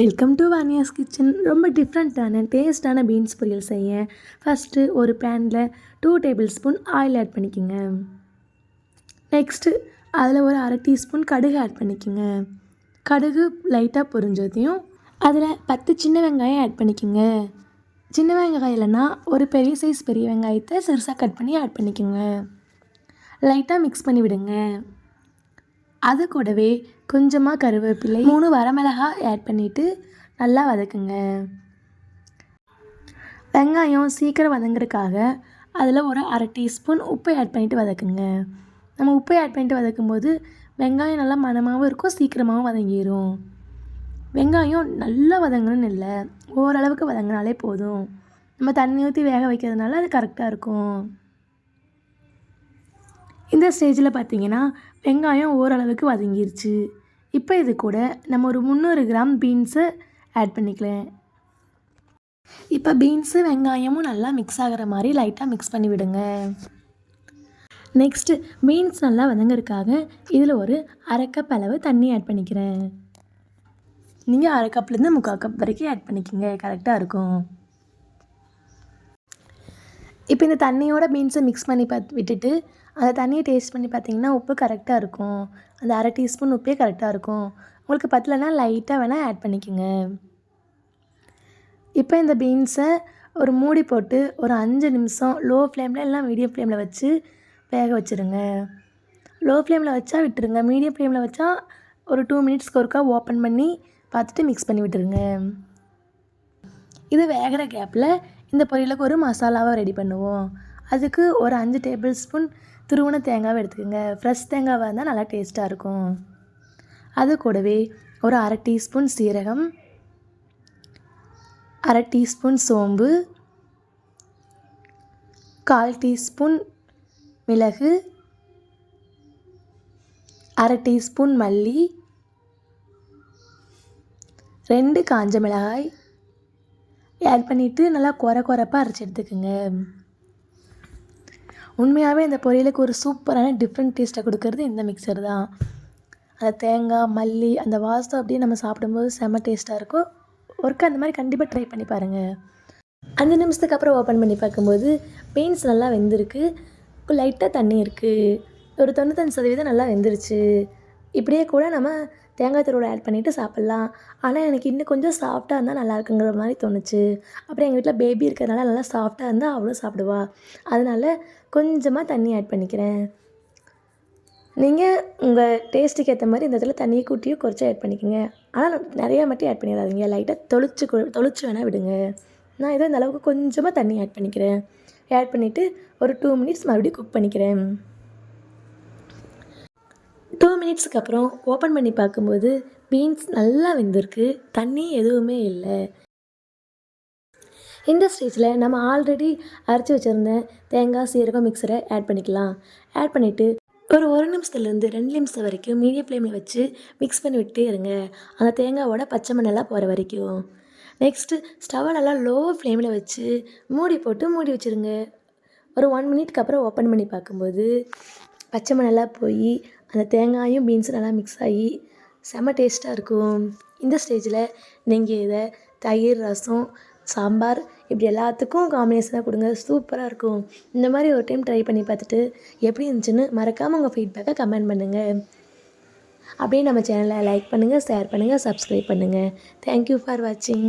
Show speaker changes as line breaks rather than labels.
Welcome to வானியாஸ் kitchen ரொம்ப டிஃப்ரெண்ட்டான டேஸ்ட்டான பீன்ஸ் பொரியல் செய்ய. ஃபஸ்ட்டு ஒரு பேனில் two table spoon oil add பண்ணிக்கோங்க. நெக்ஸ்ட்டு அதில் ஒரு அரை டீஸ்பூன் கடுகு ஆட் பண்ணிக்கோங்க. கடுகு லைட்டாக பொரிஞ்சதையும் அதில் பத்து சின்ன வெங்காயம் ஆட் பண்ணிக்கோங்க. சின்ன வெங்காயம் இல்லைன்னா ஒரு பெரிய சைஸ் பெரிய வெங்காயத்தை சிறுசாக கட் பண்ணி ஆட் பண்ணிக்கோங்க. லைட்டாக மிக்ஸ் பண்ணி விடுங்க அது கூடவே கொஞ்சமாக கருவேப்பிலை மூணு வரமிளகாய் ஆட் பண்ணிவிட்டு நல்லா வதக்குங்க. வெங்காயம் சீக்கிரம் வதங்குறதுக்காக அதில் ஒரு அரை டீஸ்பூன் உப்பை ஆட் பண்ணிவிட்டு வதக்குங்க. நம்ம உப்பை ஆட் பண்ணிட்டு வதக்கும்போது வெங்காயம் நல்லா மணமாகவும் இருக்கும் சீக்கிரமாகவும் வதங்கிடும் வெங்காயம் நல்லா வதங்கணும்னு இல்லை ஓரளவுக்கு வதங்கினாலே போதும். நம்ம தண்ணி ஊற்றி வேக வைக்கிறதுனால அது கரெக்டாக இருக்கும். இந்த ஸ்டேஜில் பார்த்தீங்கன்னா வெங்காயம் ஓரளவுக்கு வதங்கிருச்சு. இப்போ இது கூட நம்ம ஒரு முந்நூறு கிராம் பீன்ஸை ஆட் பண்ணிக்கலாம். இப்போ பீன்ஸு வெங்காயமும் நல்லா மிக்ஸ் ஆகிற மாதிரி லைட்டாக மிக்ஸ் பண்ணி விடுங்க. நெக்ஸ்ட்டு பீன்ஸ் நல்லா வதங்கிறதுக்காக இதில் ஒரு அரை கப் அளவு தண்ணி ஆட் பண்ணிக்கிறேன். நீங்கள் அரை கப்லேருந்து முக்கால் கப் வரைக்கும் ஆட் பண்ணிக்கோங்க கரெக்டாக இருக்கும். இப்போ இந்த தண்ணியோட பீன்ஸை மிக்ஸ் பண்ணி பார்த்து விட்டுட்டு அந்த தண்ணியை டேஸ்ட் பண்ணி பார்த்தீங்கன்னா உப்பு கரெக்டாக இருக்கும். அந்த அரை டீஸ்பூன் உப்பே கரெக்டாக இருக்கும். உங்களுக்கு பத்தலைன்னா லைட்டாக வேணால் ஆட் பண்ணிக்கோங்க. இப்போ இந்த பீன்ஸை ஒரு மூடி போட்டு ஒரு அஞ்சு நிமிஷம் லோ ஃப்ளேமில் இல்லை மீடியம் ஃப்ளேமில் வச்சு வேக வச்சுருங்க. லோ ஃப்ளேமில் வச்சா விட்டுருங்க. மீடியம் ஃப்ளேமில் வச்சா ஒரு டூ மினிட்ஸ்க்கு ஒருக்கா ஓப்பன் பண்ணி பார்த்துட்டு மிக்ஸ் பண்ணி விட்டுருங்க. இது வேகிற கேப்பில் இந்த பொரியலுக்கு ஒரு மசாலாவை ரெடி பண்ணுவோம். அதுக்கு ஒரு அஞ்சு டேபிள் ஸ்பூன் துருவன தேங்காவை எடுத்துக்கோங்க. ஃப்ரெஷ் தேங்காவாக இருந்தால் நல்லா டேஸ்ட்டாக இருக்கும். அது கூடவே ஒரு அரை டீஸ்பூன் சீரகம் அரை டீஸ்பூன் சோம்பு கால் டீஸ்பூன் மிளகு அரை டீஸ்பூன் மல்லி ரெண்டு காஞ்ச மிளகாய் ஆட் பண்ணிவிட்டு நல்லா குறை குறைப்பாக அரைச்சி எடுத்துக்கோங்க. உண்மையாகவே இந்த பொரியலுக்கு ஒரு சூப்பரான டிஃப்ரெண்ட் டேஸ்ட்டை கொடுக்கறது இந்த மிக்சர் தான். அந்த தேங்காய் மல்லி அந்த வாசம் அப்படியே நம்ம சாப்பிடும்போது செம்ம டேஸ்ட்டாக இருக்கும். ஒர்க்கு அந்த மாதிரி கண்டிப்பாக ட்ரை பண்ணி பாருங்கள் அஞ்சு நிமிஷத்துக்கு அப்புறம் ஓப்பன் பண்ணி பார்க்கும்போது பீன்ஸ் நல்லா வெந்திருக்கு. லைட்டாக தண்ணி இருக்குது ஒரு தொண்ணூத்தஞ்சு சதவீதம் நல்லா வெந்துருச்சு. இப்படியே கூட நம்ம தேங்காய் துருவலை ஆட் பண்ணிவிட்டு சாப்பிட்லாம். ஆனால் எனக்கு இன்னும் கொஞ்சம் சாஃப்டாக இருந்தால் நல்லா இருக்குங்கிற மாதிரி தோணுச்சு. அப்புறம் எங்கள் வீட்டில் பேபி இருக்கிறதுனால நல்லா சாஃப்டாக இருந்தால் அவ்வளோ சாப்பிடுவா. அதனால் கொஞ்சமாக தண்ணி ஆட் பண்ணிக்கிறேன். நீங்கள் உங்கள் டேஸ்ட்டுக்கு ஏற்ற மாதிரி இந்த இடத்துல தண்ணியை கூட்டியும் குறைச்சி ஆட் பண்ணிக்கோங்க. ஆனால் நிறையா மட்டும் ஆட் பண்ணிடாதீங்க. லைட்டாக தொளிச்சு தொளிச்சு வேணால் விடுங்க. நான் ஏதோ இந்த அளவுக்கு கொஞ்சமாக தண்ணி ஆட் பண்ணிக்கிறேன். ஆட் பண்ணிவிட்டு ஒரு டூ மினிட்ஸ் மறுபடியும் குக் பண்ணிக்கிறேன். டூ மினிட்ஸுக்கு அப்புறம் ஓப்பன் பண்ணி பார்க்கும்போது பீன்ஸ் நல்லா வெந்திருக்கு. தண்ணி எதுவுமே இல்லை. இந்த ஸ்டேஜில் நம்ம ஆல்ரெடி அரைச்சி வச்சுருந்த தேங்காய் சீரகம் மிக்சரை ஆட் பண்ணிக்கலாம். ஆட் பண்ணிவிட்டு ஒரு ஒரு நிமிஷத்துலேருந்து ரெண்டு நிமிஷம் வரைக்கும் மீடியம் ஃப்ளேமில் வச்சு மிக்ஸ் பண்ணி விட்டே இருங்க. அந்த தேங்காவோட பச்சை மண்ணெல்லாம் போகிற வரைக்கும். நெக்ஸ்ட்டு ஸ்டவ்வை நல்லா லோ ஃப்ளேமில் வச்சு மூடி போட்டு மூடி வச்சுருங்க. ஒரு ஒன் மினிட்க்கு அப்புறம் ஓப்பன் பண்ணி பார்க்கும்போது பச்சை மண்ணெல்லாம் போய் அந்த தேங்காயும் பீன்ஸும் நல்லா மிக்ஸ் ஆகி செம்ம டேஸ்ட்டாக இருக்கும். இந்த ஸ்டேஜில் நீங்கள் இதை தயிர் ரசம் சாம்பார் இப்படி எல்லாத்துக்கும் காம்பினேஷனாக கொடுங்க. சூப்பராக இருக்கும். இந்த மாதிரி ஒரு டைம் ட்ரை பண்ணி பார்த்துட்டு எப்படி இருந்துச்சுன்னு மறக்காமல் உங்கள் ஃபீட்பேக்கை கமெண்ட் பண்ணுங்கள் அப்படியே நம்ம சேனலை லைக் பண்ணுங்கள் ஷேர் பண்ணுங்கள் சப்ஸ்கிரைப் பண்ணுங்கள் தேங்க்யூ ஃபார் வாட்சிங்